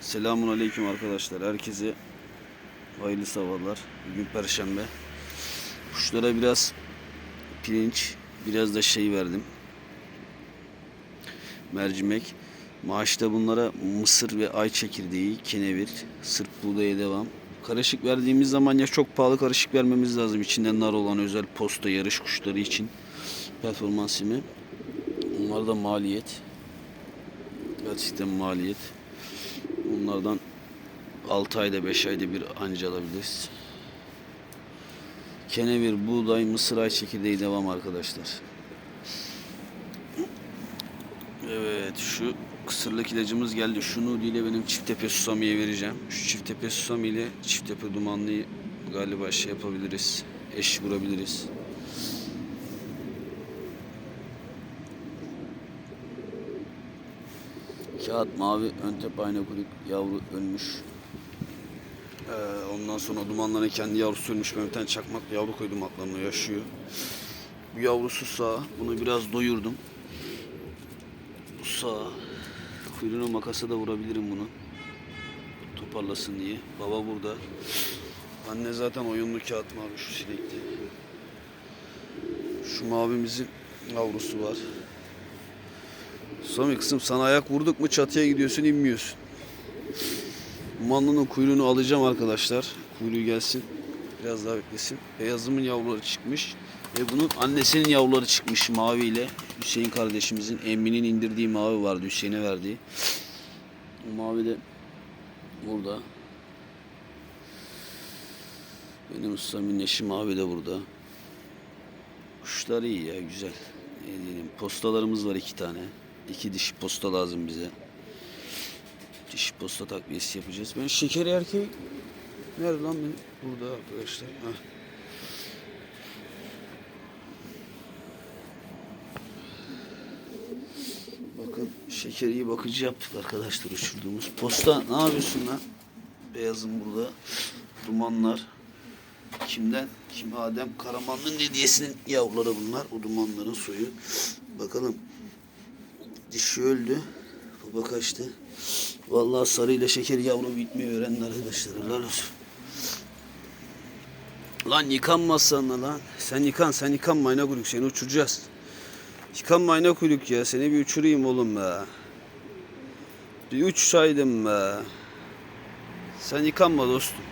Selamun Aleyküm arkadaşlar. Herkese hayırlı sabahlar. Bugün Perşembe. Kuşlara biraz pirinç, biraz da şey verdim. Mercimek. Maaşta bunlara mısır ve ay çekirdeği, kenevir, sırp buğdaya devam. Karışık verdiğimiz zaman ya çok pahalı karışık vermemiz lazım. İçinde nar olan özel posta yarış kuşları için performans mi? Onlar da maliyet. Gerçekten maliyet. Bunlardan 6 ayda 5 ayda bir anca alabiliriz. Kenevir, buğday, mısır ay çekirdeği devam arkadaşlar. Evet şu kısırlık ilacımız geldi. Şunu ile benim çift tepe susamiye vereceğim. Şu çift tepe susami ile çift tepe dumanlıyı galiba şey yapabiliriz. Eş vurabiliriz. Kağıt mavi ön tepe ayna kuyruk yavru ölmüş. Ee, ondan sonra dumanların kendi yavrusu ölmüş. Ben bir çakmak yavru koydum atlarına yaşıyor. Bu yavrusu sağ. Bunu biraz doyurdum. Bu sağ. Kuyruğuna makasa da vurabilirim bunu. Toparlasın diye. Baba burada. Anne zaten oyunlu kağıt mavi şu sinekli. Şu mavimizin yavrusu var. Sami kızım sana ayak vurduk mu çatıya gidiyorsun inmiyorsun. Manlının kuyruğunu alacağım arkadaşlar. Kuyruğu gelsin. Biraz daha beklesin. Beyazımın yavruları çıkmış. Ve bunun annesinin yavruları çıkmış maviyle. Hüseyin kardeşimizin emminin indirdiği mavi vardı Hüseyin'e verdiği. O mavi de burada. Benim ustamın eşi mavi de burada. Kuşlar iyi ya güzel. Ne diyelim postalarımız var iki tane. İki dişi posta lazım bize. Dişi posta takviyesi yapacağız. Ben şekeri erkeği nerede lan benim? Burada arkadaşlar. Heh. Bakın şekeri iyi bakıcı yaptık arkadaşlar uçurduğumuz. Posta ne yapıyorsun lan? Beyazım burada. Dumanlar. Kimden? Kim Adem Karamanlı'nın hediyesinin yavruları bunlar. O dumanların soyu. Bakalım. Dişi öldü. Baba kaçtı. Vallahi sarıyla şeker yavru bitmiyor öğrenin arkadaşlar. Helal. Lan yıkanmazsan da lan. Sen yıkan sen yıkanma ayna kuyruk seni uçuracağız. Yıkanma ayna kuyruk ya seni bir uçurayım oğlum be. Bir uçsaydım be. Sen yıkanma dostum.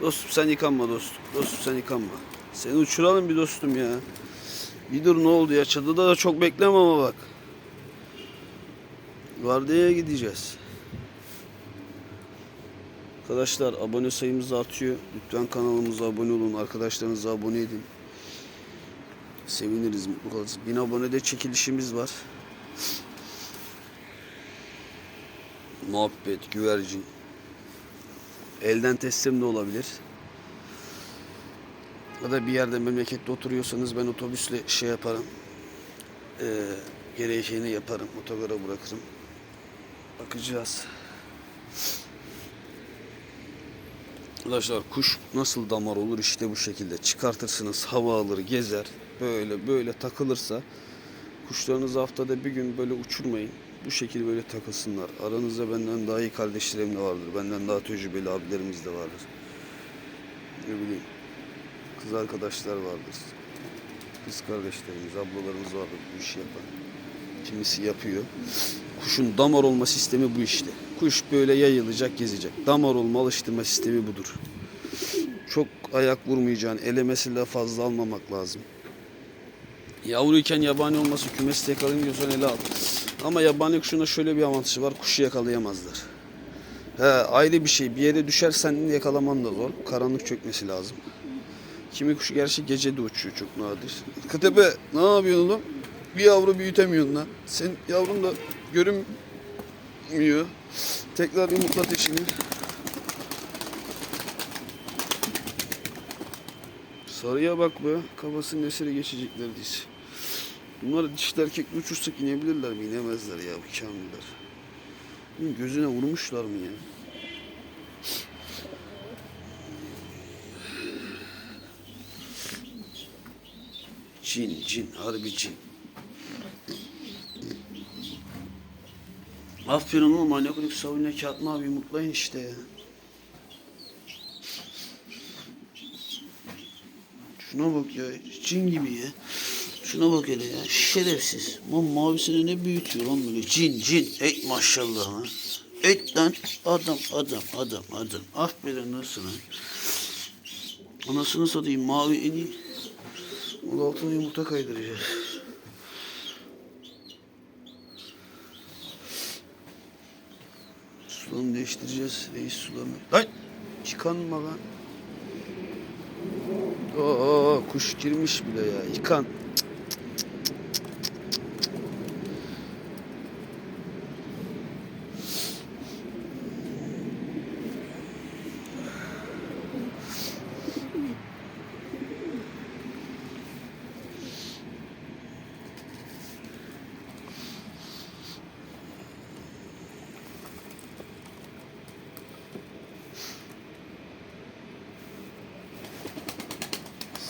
Dostum sen yıkanma dostum. Dostum sen yıkanma. Seni uçuralım bir dostum ya. Bir dur ne oldu ya çatıda da çok bekleme ama bak. Vardiyaya gideceğiz. Arkadaşlar abone sayımız artıyor. Lütfen kanalımıza abone olun. Arkadaşlarınıza abone edin. Seviniriz, mutlu oluruz. Bin abonede çekilişimiz var. Muhabbet, güvercin. Elden teslim de olabilir. Ya da bir yerde memlekette oturuyorsanız ben otobüsle şey yaparım. Ee, gereğini yaparım. Otogara bırakırım. Bakacağız. Arkadaşlar kuş nasıl damar olur? İşte bu şekilde. Çıkartırsınız hava alır gezer. Böyle böyle takılırsa kuşlarınızı haftada bir gün böyle uçurmayın. Bu şekilde böyle takılsınlar. Aranızda benden daha iyi kardeşlerim de vardır. Benden daha tecrübeli abilerimiz de vardır. Ne bileyim kız arkadaşlar vardır. Kız kardeşlerimiz ablalarımız vardır bu işi yapan kimisi yapıyor kuşun damar olma sistemi bu işte kuş böyle yayılacak gezecek damar olma alıştırma sistemi budur çok ayak vurmayacağın elemesiyle fazla almamak lazım Yavruyken yabani olması kümesi yakalayın diyorsan ele al. Ama yabani kuşunda şöyle bir avantajı var. Kuşu yakalayamazlar. He, ayrı bir şey. Bir yere düşersen yakalaman da zor. Karanlık çökmesi lazım. Kimi kuş gerçi gece de uçuyor çok nadir. Kıtepe ne yapıyorsun oğlum? Bir yavru büyütemiyorsun lan. Sen yavrun da görünmüyor. Tekrar yumurtlat içini. Sarıya bak be. Kafasının eseri geçecek neredeyse. Bunlar dişli erkekli uçursak inebilirler mi? İnemezler ya bu kamiller. Gözüne vurmuşlar mı ya? Cin, cin, harbi cin. Aferin oğlum anne kulüp savunma kağıt mavi yumurtlayın işte. Şuna bak ya cin gibi ya. Şuna bak hele ya şerefsiz. Lan mavisini ne büyütüyor lan böyle cin cin. Ey maşallah ha. Et lan adam adam adam adam. Aferin lan sana. Anasını satayım mavi en iyi. O altına yumurta kaydıracağız. Sularını değiştireceğiz. Reis sularını. Lan! Yıkanma lan. Oo, kuş girmiş bile ya. Yıkan.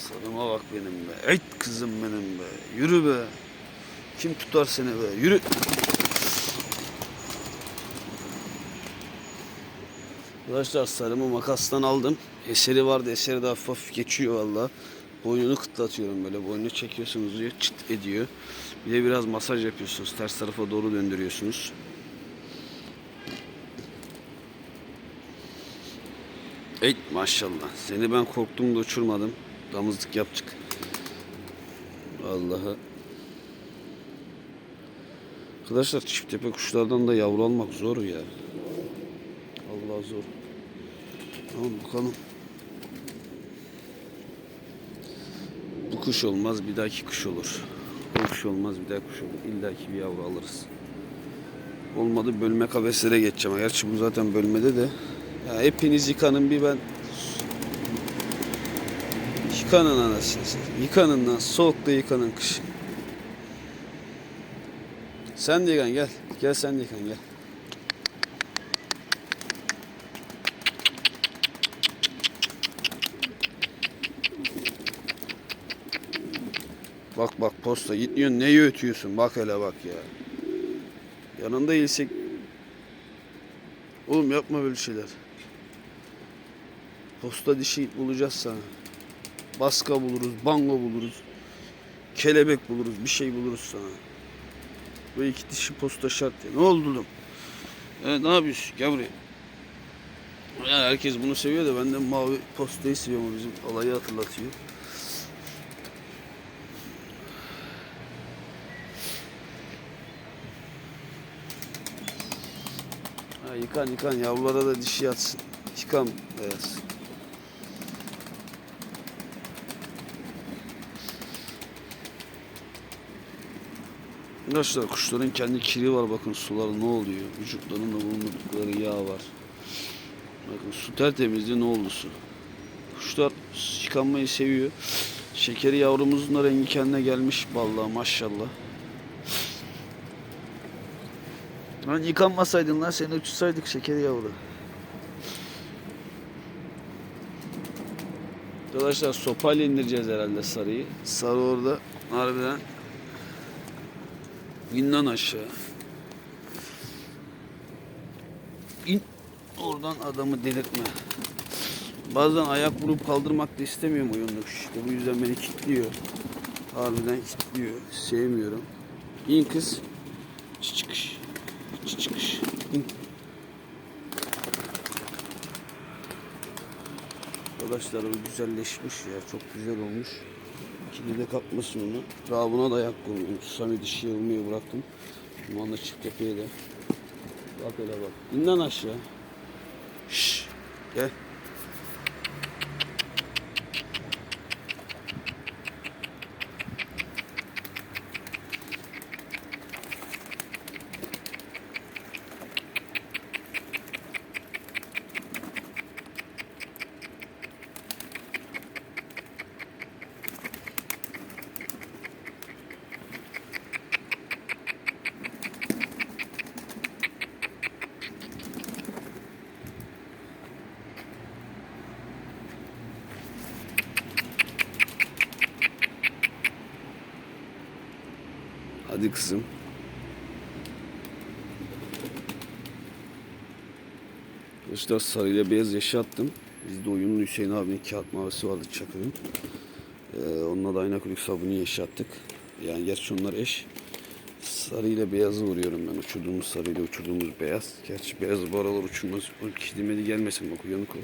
Sarıma bak benim be. Ey kızım benim be. Yürü be. Kim tutar seni be? Yürü. Arkadaşlar sarımı makastan aldım. Eseri vardı. Eseri de hafif geçiyor valla. Boynunu kıtlatıyorum böyle. Boynunu çekiyorsunuz diyor. Çıt ediyor. Bir de biraz masaj yapıyorsunuz. Ters tarafa doğru döndürüyorsunuz. Ey maşallah. Seni ben korktum da uçurmadım. Damızlık yaptık. Vallahi. Arkadaşlar çift tepe kuşlardan da yavru almak zor ya. Allah zor. Tamam bakalım. Bu kuş olmaz bir dahaki kuş olur. Bu kuş olmaz bir dahaki kuş olur. İlla ki bir yavru alırız. Olmadı bölme kafeslere geçeceğim. Gerçi bu zaten bölmede de. Ya hepiniz yıkanın bir ben Yıkanın anasını satayım. Yıkanın lan. Soğukta yıkanın kışın. Sen de yıkan gel. Gel sen de yıkan gel. Bak bak posta gitmiyorsun neyi ötüyorsun bak hele bak ya. Yanında değilsek Oğlum yapma böyle şeyler. Posta dişi bulacağız sana. Baska buluruz, bango buluruz. Kelebek buluruz, bir şey buluruz sana. Bu iki dişi posta şart ya. Ne oldu oğlum? Evet, ne yapıyorsun? Gel. Ya herkes bunu seviyor da ben de mavi postayı seviyorum. Bizim alayı hatırlatıyor. Ha, yıkan yıkan yavrulara da dişi yatsın. Yıkan beyaz. Arkadaşlar kuşların kendi kiri var bakın suları ne oluyor. Vücutlarında bulundukları yağ var. Bakın su tertemizdi ne oldu su. Kuşlar yıkanmayı seviyor. Şekeri yavrumuzun da rengi kendine gelmiş vallahi maşallah. Lan yıkanmasaydın lan seni uçursaydık şekeri yavru. Arkadaşlar sopayla indireceğiz herhalde sarıyı. Sarı orada harbiden İn lan aşağı. İn. Oradan adamı delirtme. Bazen ayak vurup kaldırmak da istemiyorum oyunluk işte. Bu yüzden beni kilitliyor. Harbiden kilitliyor. Sevmiyorum. İn kız. Çıkış. Çıkış. İn. Arkadaşlar o güzelleşmiş ya. Çok güzel olmuş. İkili de kapmasın onu. Daha buna da ayak koyuyorum. Susami dişi yılmıyor bıraktım. Şu anda çift tepeye de. Bak hele bak. İn lan aşağı. Şşş. Gel. Hadi kızım. Arkadaşlar sarıyla beyaz yaşattım. Bizde oyunun Hüseyin abinin kağıt mavisi vardı Çakır'ın. Ee, onunla da aynı kuyruk sabunu yaşattık. Yani gerçi onlar eş. Sarıyla beyazı vuruyorum ben. Uçurduğumuz sarıyla uçurduğumuz beyaz. Gerçi beyaz bu aralar uçurmaz. O kidimeli gelmesin bak uyanık ol.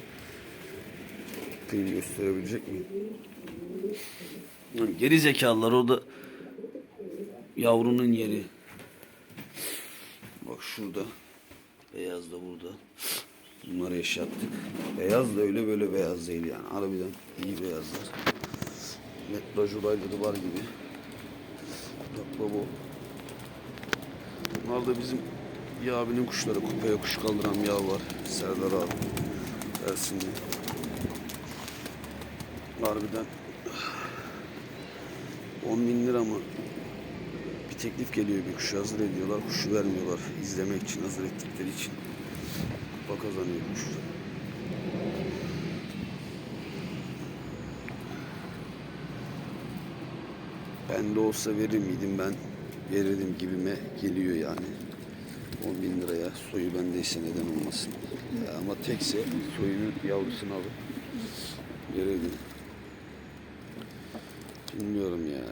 Kıyını gösterebilecek miyim? Geri zekalılar orada yavrunun yeri. Bak şurada. Beyaz da burada. Bunları yaşattık. Beyaz da öyle böyle beyaz değil yani. Harbiden iyi beyazlar. Metraj olayları var gibi. Bak bu. Bunlar da bizim ya abinin kuşları. Kupaya kuş kaldıran yağ var. Serdar abi. Ersin'de. Harbiden 10 bin lira mı bir teklif geliyor bir kuşu hazır ediyorlar. Kuşu vermiyorlar. izlemek için hazır ettikleri için. Kupa kazanıyor kuş. Ben de olsa verir miydim ben verirdim gibime geliyor yani. 10 bin liraya soyu bendeyse neden olmasın. Ama tekse soyunun yavrusunu alıp verirdim. Bilmiyorum ya.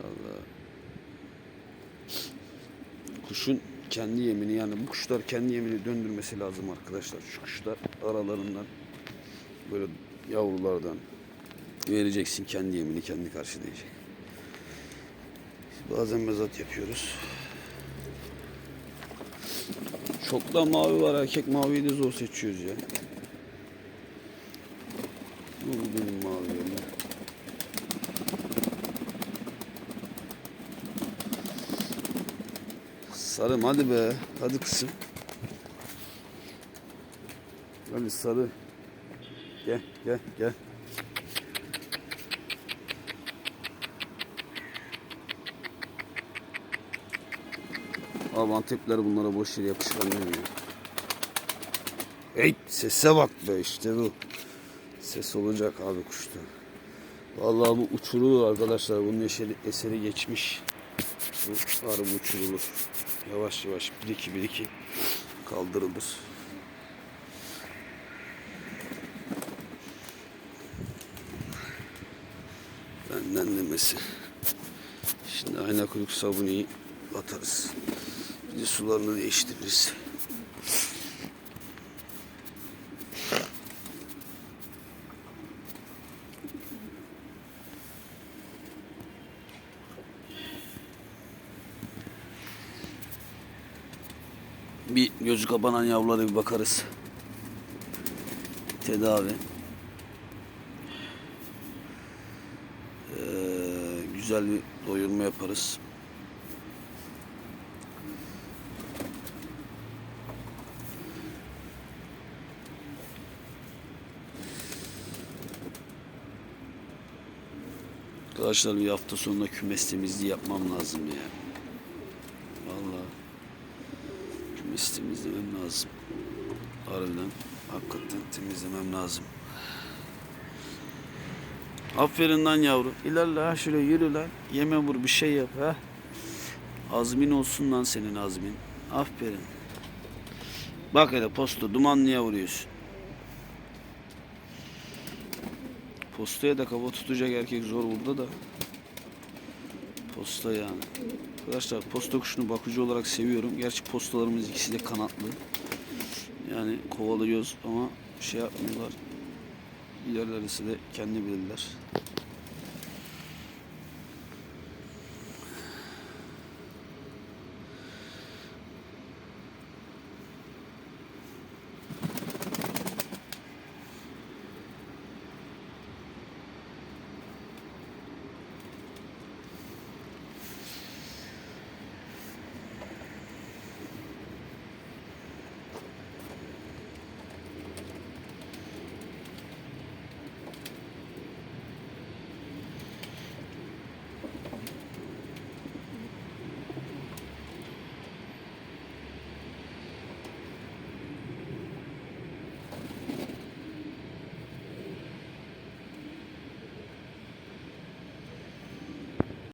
Allah. Kuşun kendi yemini yani bu kuşlar kendi yemini döndürmesi lazım arkadaşlar. Şu kuşlar aralarından böyle yavrulardan vereceksin kendi yemini kendi karşılayacak. Bazen mezat yapıyoruz. Çok da mavi var erkek maviyi de zor seçiyoruz ya. Bu benim mavi Sarım hadi be. Hadi kızım. Hadi sarı. Gel gel gel. Abi Antepler bunlara boş yere yapışkan demiyor. Hey sese bak be işte bu. Ses olacak abi kuşta. Vallahi bu uçurulur arkadaşlar. Bunun eseri, eseri geçmiş. Bu harbi uçurulur. Yavaş yavaş bir iki bir iki kaldırılır. Benden demesi. Şimdi ayna kuyruk sabunu atarız. Bir de sularını değiştiririz. Bir gözü kapanan yavrulara bir bakarız. Tedavi. Ee, güzel bir doyurma yaparız. Arkadaşlar bir hafta sonunda kümes temizliği yapmam lazım ya. Vallahi kümes temizlemem lazım. Harbiden hakikaten temizlemem lazım. Aferin lan yavru. İlerle ha şöyle yürü lan. Yeme vur bir şey yap ha. Azmin olsun lan senin azmin. Aferin. Bak hele posta dumanlıya vuruyorsun. Postaya da kafa tutacak erkek zor burada da. Posta yani. Arkadaşlar posta kuşunu bakıcı olarak seviyorum. Gerçi postalarımız ikisi de kanatlı. Yani kovalıyoruz ama şey yapmıyorlar. İlerlerisi de kendi bilirler.